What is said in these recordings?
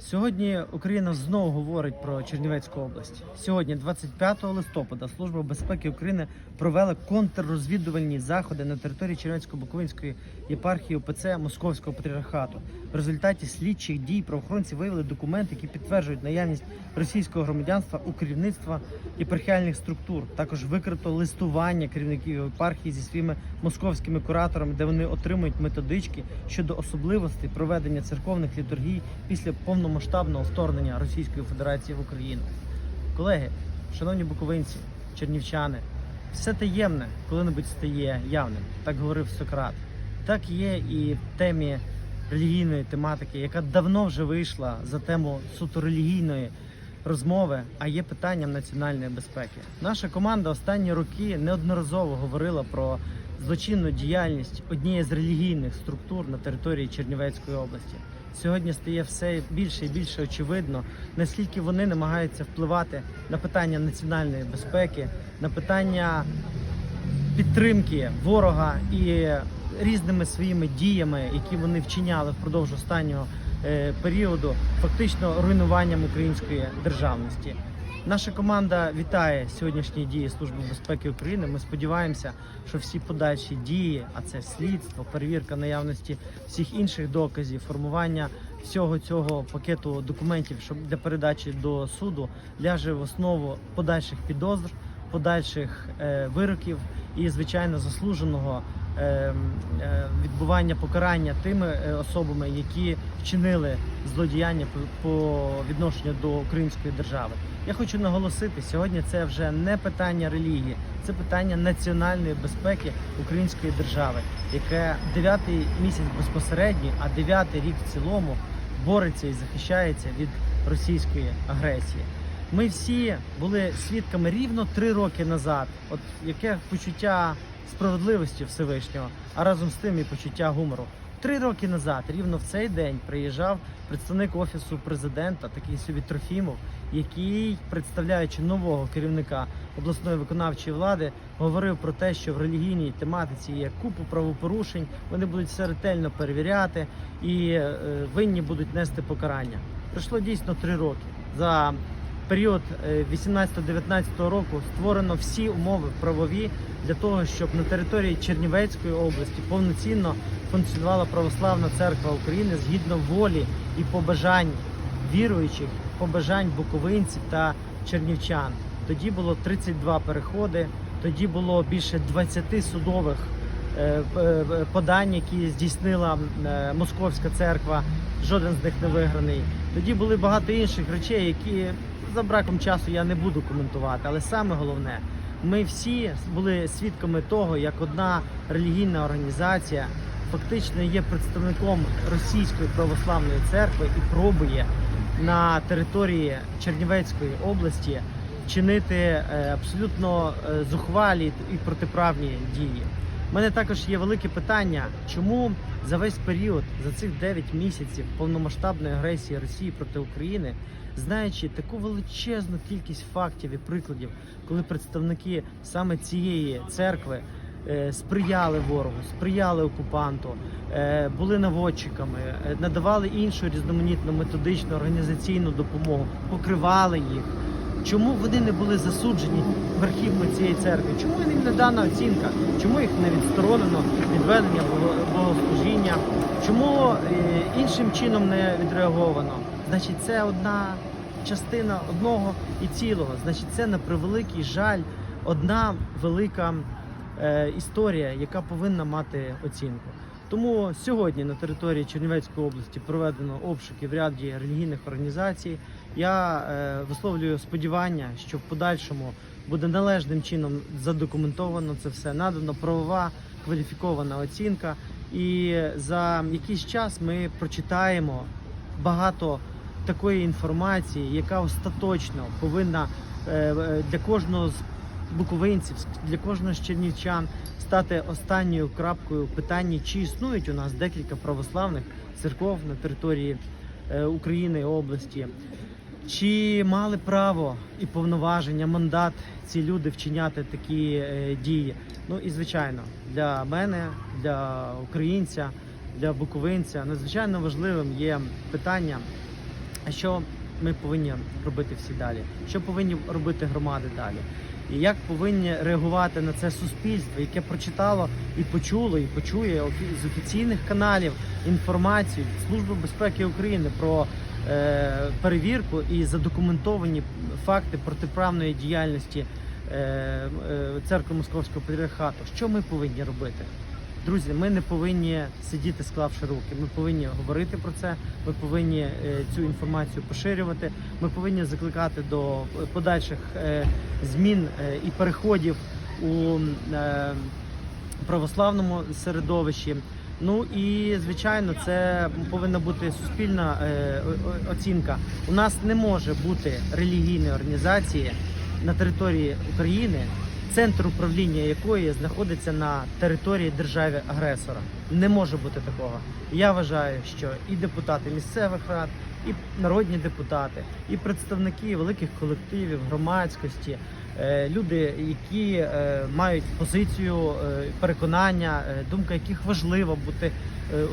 Сьогодні Україна знову говорить про Чернівецьку область. Сьогодні, 25 листопада, Служба безпеки України провела контррозвідувальні заходи на території Чернівецько-Буковинської єпархії ОПЦ Московського патріархату. В результаті слідчих дій правоохоронці виявили документи, які підтверджують наявність російського громадянства у керівництва єпархіальних структур. Також викрито листування керівників єпархії зі своїми московськими кураторами, де вони отримують методички щодо особливостей проведення церковних літургій після повномасштабного вторгнення Російської Федерації в Україну. Колеги, шановні буковинці, чернівчани, все таємне коли-небудь стає явним. Так говорив Сократ. Так є і в темі релігійної тематики, яка давно вже вийшла за тему суто релігійної розмови, а є питанням національної безпеки. Наша команда останні роки неодноразово говорила про злочинну діяльність однієї з релігійних структур на території Чернівецької області. Сьогодні стає все більше і більше очевидно, наскільки вони намагаються впливати на питання національної безпеки, на питання підтримки ворога і різними своїми діями, які вони вчиняли впродовж останнього е, періоду, фактично руйнуванням української державності. Наша команда вітає сьогоднішні дії Служби безпеки України. Ми сподіваємося, що всі подальші дії, а це слідство, перевірка наявності всіх інших доказів, формування всього цього пакету документів, щоб для передачі до суду ляже в основу подальших підозр, подальших е, вироків і, звичайно, заслуженого відбування покарання тими е, особами, які вчинили злодіяння по відношенню до української держави. Я хочу наголосити, сьогодні це вже не питання релігії, це питання національної безпеки української держави, яке дев'ятий місяць безпосередньо, а дев'ятий рік в цілому бореться і захищається від російської агресії. Ми всі були свідками рівно три роки назад. От яке почуття справедливості Всевишнього, а разом з тим і почуття гумору. Три роки назад, рівно в цей день, приїжджав представник офісу президента, такий собі Трофімов, який, представляючи нового керівника обласної виконавчої влади, говорив про те, що в релігійній тематиці є купу правопорушень. Вони будуть все ретельно перевіряти і е, винні будуть нести покарання. Пройшло дійсно три роки. За період е, 18-19 року створено всі умови правові для того, щоб на території Чернівецької області повноцінно функціонувала православна церква України згідно волі і побажань віруючих, побажань буковинців та чернівчан. Тоді було 32 переходи, тоді було більше 20 судових е, е, подань, які здійснила е, Московська церква. Жоден з них не виграний. Тоді були багато інших речей, які за браком часу я не буду коментувати. Але саме головне, ми всі були свідками того, як одна релігійна організація фактично є представником російської православної церкви і пробує на території Чернівецької області чинити е, абсолютно е, зухвалі і протиправні дії. У мене також є велике питання, чому за весь період, за цих 9 місяців повномасштабної агресії Росії проти України, знаючи таку величезну кількість фактів і прикладів, коли представники саме цієї церкви е, сприяли ворогу, сприяли окупанту, е, були наводчиками, е, надавали іншу різноманітну методичну організаційну допомогу, покривали їх. Чому вони не були засуджені верхівно цієї церкви? Чому їм не дана оцінка? Чому їх не відсторонено відведення богослужіння? Чому е, іншим чином не відреаговано? Значить, це одна частина одного і цілого. Значить, це на превеликий жаль одна велика історія, яка повинна мати оцінку. Тому сьогодні на території Чернівецької області проведено обшуки в ряді релігійних організацій. Я е, висловлюю сподівання, що в подальшому буде належним чином задокументовано це все, надано правова кваліфікована оцінка. І за якийсь час ми прочитаємо багато такої інформації, яка остаточно повинна е, е, для кожного з буковинців, для кожного з чернівчан стати останньою крапкою в питанні, чи існують у нас декілька православних церков на території е, України області. Чи мали право і повноваження, мандат ці люди вчиняти такі е, дії? Ну і звичайно, для мене, для українця, для буковинця надзвичайно важливим є питання що ми повинні робити всі далі? Що повинні робити громади далі? І як повинні реагувати на це суспільство, яке прочитало і почуло, і почує з офіційних каналів інформацію Служби безпеки України про е, перевірку і задокументовані факти протиправної діяльності е, е, церкви Московського патріархату? Що ми повинні робити? Друзі, ми не повинні сидіти, склавши руки. Ми повинні говорити про це. Ми повинні е, цю інформацію поширювати. Ми повинні закликати до подальших е, змін е, і переходів у православному середовищі. Ну і звичайно, це повинна бути суспільна оцінка. У нас не може бути релігійної організації на території України, центр управління якої знаходиться на території держави агресора. Не може бути такого. Я вважаю, що і депутати місцевих рад, і народні депутати, і представники великих колективів, громадськості, е, люди, які е, мають позицію, е, переконання, думка яких важлива бути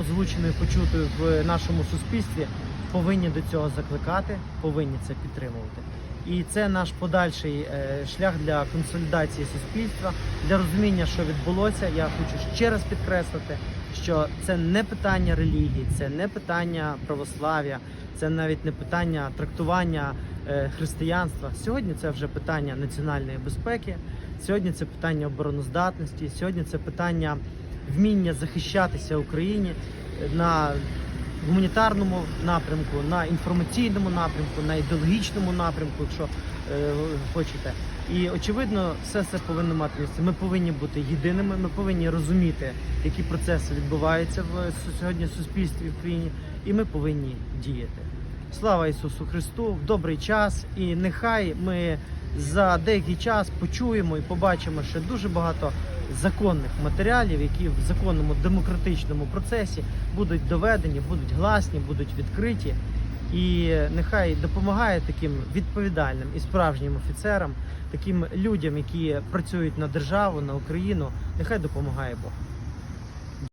озвученою, почутою в нашому суспільстві, повинні до цього закликати, повинні це підтримувати. І це наш подальший е, шлях для консолідації суспільства, для розуміння, що відбулося. Я хочу ще раз підкреслити, що це не питання релігії, це не питання православ'я, це навіть не питання трактування е, християнства. Сьогодні це вже питання національної безпеки. Сьогодні це питання обороноздатності. Сьогодні це питання вміння захищатися Україні на гуманітарному напрямку, на інформаційному напрямку, на ідеологічному напрямку, якщо е, хочете. І очевидно, все це повинно мати місце. Ми повинні бути єдиними. Ми повинні розуміти, які процеси відбуваються в сьогодні в суспільстві в країні, і ми повинні діяти. Слава Ісусу Христу! В добрий час, і нехай ми за деякий час почуємо і побачимо ще дуже багато законних матеріалів, які в законному демократичному процесі будуть доведені, будуть гласні, будуть відкриті. І нехай допомагає таким відповідальним і справжнім офіцерам, таким людям, які працюють на державу, на Україну. Нехай допомагає Бог.